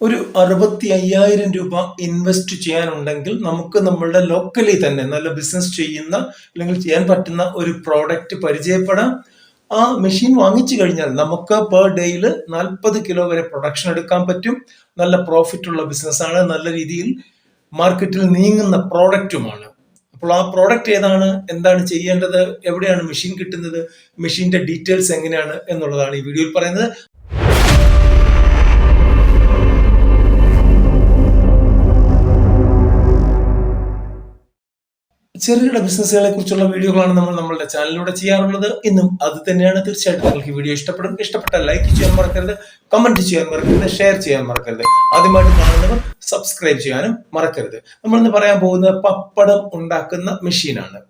ഒരു അറുപത്തി അയ്യായിരം രൂപ ഇൻവെസ്റ്റ് ചെയ്യാനുണ്ടെങ്കിൽ നമുക്ക് നമ്മളുടെ ലോക്കലി തന്നെ നല്ല ബിസിനസ് ചെയ്യുന്ന അല്ലെങ്കിൽ ചെയ്യാൻ പറ്റുന്ന ഒരു പ്രോഡക്റ്റ് പരിചയപ്പെടാം. ആ മെഷീൻ വാങ്ങിച്ചു കഴിഞ്ഞാൽ നമുക്ക് പെർ ഡേയിൽ നാൽപ്പത് കിലോ വരെ പ്രൊഡക്ഷൻ എടുക്കാൻ പറ്റും. നല്ല പ്രോഫിറ്റ് ഉള്ള ബിസിനസ്സാണ് നല്ല രീതിയിൽ മാർക്കറ്റിൽ നീങ്ങുന്ന പ്രോഡക്റ്റുമാണ് അപ്പോൾ ആ പ്രോഡക്റ്റ് ഏതാണ്? എന്താണ് ചെയ്യേണ്ടത്? എവിടെയാണ് മെഷീൻ കിട്ടുന്നത്? മെഷീന്റെ ഡീറ്റെയിൽസ് എങ്ങനെയാണ് എന്നുള്ളതാണ് ഈ വീഡിയോയിൽ പറയുന്നത്. ചെറുകിട ബിസിനസ്സുകളെ കുറിച്ചുള്ള വീഡിയോകളാണ് നമ്മൾ നമ്മളുടെ ചാനലിലൂടെ ചെയ്യാറുള്ളത്. ഇന്നും അത് തന്നെയാണ്. തീർച്ചയായിട്ടും നിങ്ങൾക്ക് വീഡിയോ ഇഷ്ടപ്പെടും. ഇഷ്ടപ്പെട്ട ലൈക്ക് ചെയ്യാൻ മറക്കരുത്. കമന്റ് ചെയ്യാൻ മറക്കരുത്. ഷെയർ ചെയ്യാൻ മറക്കരുത്. ആദ്യമായിട്ട് കാണുന്നവർ സബ്സ്ക്രൈബ് ചെയ്യാനും മറക്കരുത്. നമ്മൾ ഇന്ന് പറയാൻ പോകുന്നത് പപ്പടം ഉണ്ടാക്കുന്ന മെഷീനാണ്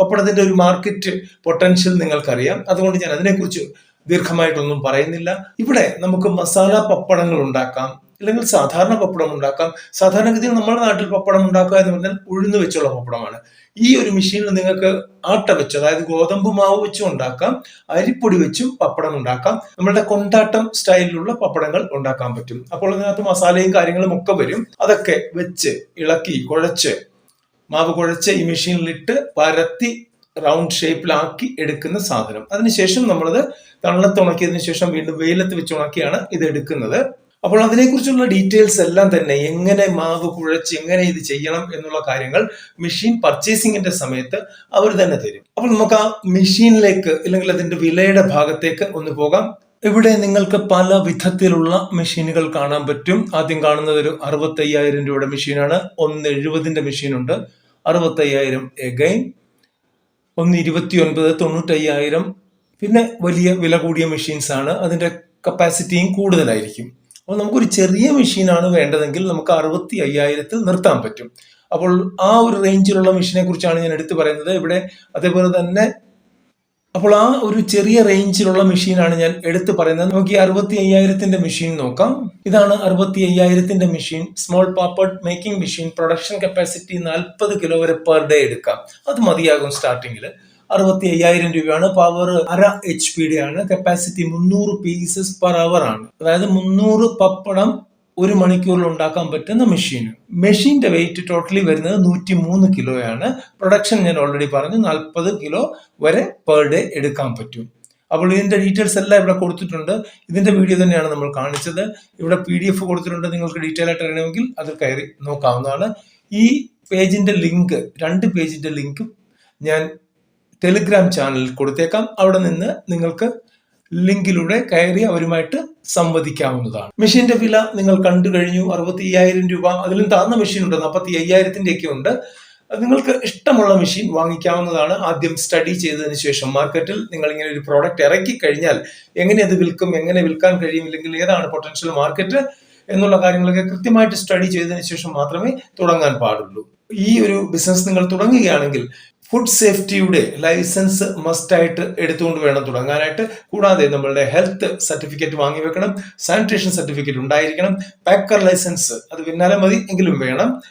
പപ്പടത്തിന്റെ ഒരു മാർക്കറ്റ് പൊട്ടൻഷ്യൽ നിങ്ങൾക്കറിയാം. അതുകൊണ്ട് ഞാൻ അതിനെക്കുറിച്ച് ദീർഘമായിട്ടൊന്നും പറയുന്നില്ല. ഇവിടെ നമുക്ക് മസാല പപ്പടങ്ങൾ ഉണ്ടാക്കാം. അല്ലെങ്കിൽ സാധാരണ പപ്പടം ഉണ്ടാക്കാം. സാധാരണഗതിയിൽ നമ്മുടെ നാട്ടിൽ പപ്പടം ഉണ്ടാക്കുക എന്ന് പറഞ്ഞാൽ ഉഴുന്ന് വെച്ചുള്ള പപ്പടമാണ്. ഈ ഒരു മെഷീനിൽ നിങ്ങൾക്ക് ആട്ട വെച്ച് അതായത് ഗോതമ്പ് മാവ് വെച്ചും ഉണ്ടാക്കാം അരിപ്പൊടി വെച്ചും പപ്പടം ഉണ്ടാക്കാം. നമ്മളുടെ കൊണ്ടാട്ടം സ്റ്റൈലിലുള്ള പപ്പടങ്ങൾ ഉണ്ടാക്കാൻ പറ്റും. അപ്പോൾ അതിനകത്ത് മസാലയും കാര്യങ്ങളും ഒക്കെ വരും. അതൊക്കെ വെച്ച് ഇളക്കി കുഴച്ച് മാവ് കുഴച്ച് ഈ മെഷീനിലിട്ട് പരത്തി റൗണ്ട് ഷേപ്പിലാക്കി എടുക്കുന്ന സാധനം. അതിനുശേഷം നമ്മളത് തണലത്ത് ഉണക്കിയതിനു ശേഷം വീണ്ടും വെയിലത്ത് വെച്ച് ഉണക്കിയാണ് ഇത് എടുക്കുന്നത്. അപ്പോൾ അതിനെക്കുറിച്ചുള്ള ഡീറ്റെയിൽസ് എല്ലാം തന്നെ എങ്ങനെ മാവ് കുഴച്ച് എങ്ങനെ ഇത് ചെയ്യണം എന്നുള്ള കാര്യങ്ങൾ മെഷീൻ പർച്ചേസിങ്ങിന്റെ സമയത്ത് അവർ തന്നെ തരും. അപ്പോൾ നമുക്ക് ആ മെഷീനിലേക്ക് അല്ലെങ്കിൽ അതിന്റെ വിലയുടെ ഭാഗത്തേക്ക് ഒന്ന് പോകാം. ഇവിടെ നിങ്ങൾക്ക് പല വിധത്തിലുള്ള മെഷീനുകൾ കാണാൻ പറ്റും. ആദ്യം കാണുന്നത് ഒരു അറുപത്തയ്യായിരം രൂപയുടെ മെഷീനാണ് ഒന്ന് എഴുപതിന്റെ മെഷീനുണ്ട് അറുപത്തയ്യായിരം എഗൈൻ ഒന്ന് ഇരുപത്തി ഒൻപത് തൊണ്ണൂറ്റയ്യായിരം. പിന്നെ വലിയ വില കൂടിയ മെഷീൻസ് ആണ്. അതിന്റെ കപ്പാസിറ്റിയും കൂടുതലായിരിക്കും. അപ്പോൾ നമുക്കൊരു ചെറിയ മെഷീനാണ് വേണ്ടതെങ്കിൽ നമുക്ക് അറുപത്തി അയ്യായിരത്തിൽ നിർത്താൻ പറ്റും. അപ്പോൾ ആ ഒരു റേഞ്ചിലുള്ള മെഷീനെ കുറിച്ചാണ് ഞാൻ എടുത്തു പറയുന്നത്. ഇവിടെ അതേപോലെ തന്നെ അപ്പോൾ ആ ഒരു ചെറിയ റേഞ്ചിലുള്ള മെഷീനാണ് ഞാൻ എടുത്തു പറയുന്നത്. നമുക്ക് ഈ അറുപത്തി അയ്യായിരത്തിന്റെ മെഷീൻ നോക്കാം. ഇതാണ് അറുപത്തി അയ്യായിരത്തിന്റെ machine small paper plate making machine production capacity നാൽപ്പത് കിലോ വരെ പെർ ഡേ എടുക്കാം. അത് മതിയാകും സ്റ്റാർട്ടിങ്ങിൽ അറുപത്തി അയ്യായിരം രൂപയാണ്. പവർ അര എച്ച് ഡി ആണ്. കപ്പാസിറ്റി മുന്നൂറ് പീസസ് പെർ അവർ ആണ്. അതായത് മുന്നൂറ് പപ്പടം ഒരു മണിക്കൂറിൽ ഉണ്ടാക്കാൻ പറ്റുന്ന മെഷീൻ മെഷീന്റെ വെയിറ്റ് ടോട്ടലി വരുന്നത് നൂറ്റി മൂന്ന് കിലോയാണ് പ്രൊഡക്ഷൻ ഞാൻ ഓൾറെഡി പറഞ്ഞു നാൽപ്പത് കിലോ വരെ പെർ ഡേ എടുക്കാൻ പറ്റും. അപ്പോൾ ഇതിന്റെ ഡീറ്റെയിൽസ് എല്ലാം ഇവിടെ കൊടുത്തിട്ടുണ്ട്. ഇതിന്റെ വീഡിയോ തന്നെയാണ് നമ്മൾ കാണിച്ചത്. ഇവിടെ പി ഡി എഫ് കൊടുത്തിട്ടുണ്ട്. നിങ്ങൾക്ക് ഡീറ്റെയിൽ ആയിട്ട് അറിയണമെങ്കിൽ അത് കയറി നോക്കാവുന്നതാണ്. ഈ പേജിന്റെ ലിങ്ക് രണ്ട് പേജിന്റെ ലിങ്കും ഞാൻ ടെലിഗ്രാം ചാനലിൽ കൊടുത്തേക്കാം. അവിടെ നിന്ന് നിങ്ങൾക്ക് ലിങ്കിലൂടെ കയറി അവരുമായിട്ട് സംവദിക്കാവുന്നതാണ്. മെഷീന്റെ വില നിങ്ങൾ കണ്ടു കഴിഞ്ഞു. അറുപത്തി അയ്യായിരം രൂപ. അതിലും താഴ്ന്ന മെഷീൻ ഉണ്ട്. നാൽപ്പത്തി അയ്യായിരത്തിന്റെ ഒക്കെ ഉണ്ട് നിങ്ങൾക്ക് ഇഷ്ടമുള്ള മെഷീൻ വാങ്ങിക്കാവുന്നതാണ്. ആദ്യം സ്റ്റഡി ചെയ്തതിന് ശേഷം മാർക്കറ്റിൽ നിങ്ങൾ ഇങ്ങനെ ഒരു പ്രോഡക്റ്റ് ഇറക്കി കഴിഞ്ഞാൽ എങ്ങനെ അത് വിൽക്കും എങ്ങനെ വിൽക്കാൻ കഴിയും ഇല്ലെങ്കിൽ ഏതാണ് പൊട്ടൻഷ്യൽ മാർക്കറ്റ് എന്നുള്ള കാര്യങ്ങളൊക്കെ കൃത്യമായിട്ട് സ്റ്റഡി ചെയ്തതിന് ശേഷം മാത്രമേ തുടങ്ങാൻ പാടുള്ളൂ. ഈ ഒരു ബിസിനസ് നിങ്ങൾ തുടങ്ങുകയാണെങ്കിൽ ഫുഡ് സേഫ്റ്റിയുടെ ലൈസൻസ് മസ്റ്റായിട്ട് എടുത്തുകൊണ്ട് വേണം തുടങ്ങാനായിട്ട്. കൂടാതെ നമ്മളുടെ ഹെൽത്ത് സർട്ടിഫിക്കറ്റ് വാങ്ങി വെക്കണം സാനിറ്റേഷൻ സർട്ടിഫിക്കറ്റ് ഉണ്ടായിരിക്കണം പാക്കർ ലൈസൻസ് അത് പിന്നാലെ മതി എങ്കിലും വേണം.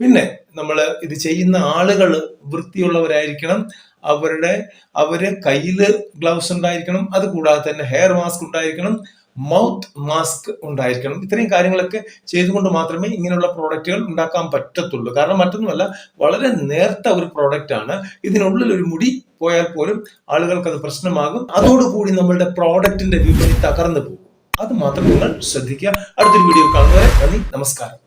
പിന്നെ നമ്മൾ ഇത് ചെയ്യുന്ന ആളുകൾ വൃത്തിയുള്ളവരായിരിക്കണം. അവരുടെ അവർ കയ്യിൽ ഗ്ലൗസ് ഉണ്ടായിരിക്കണം. അത് കൂടാതെ തന്നെ ഹെയർ മാസ്ക് ഉണ്ടായിരിക്കണം. മൗത്ത് മാസ്ക് ഉണ്ടായിരിക്കണം. ഇത്രയും കാര്യങ്ങളൊക്കെ ചെയ്തുകൊണ്ട് മാത്രമേ ഇങ്ങനെയുള്ള പ്രോഡക്റ്റുകൾ ഉണ്ടാക്കാൻ പറ്റത്തുള്ളൂ. കാരണം മറ്റൊന്നുമല്ല വളരെ നേർത്ത ഒരു പ്രോഡക്റ്റ് ആണ്. ഇതിനുള്ളിൽ ഒരു മുടി പോയാൽ പോലും ആളുകൾക്ക് അത് പ്രശ്നമാകും. അതോടുകൂടി നമ്മളുടെ പ്രോഡക്റ്റിന്റെ വിപണി തകർന്നു പോകും. അത് മാത്രം നിങ്ങൾ ശ്രദ്ധിക്കുക. അടുത്തൊരു വീഡിയോ കാണുന്നവരെ നന്ദി നമസ്കാരം.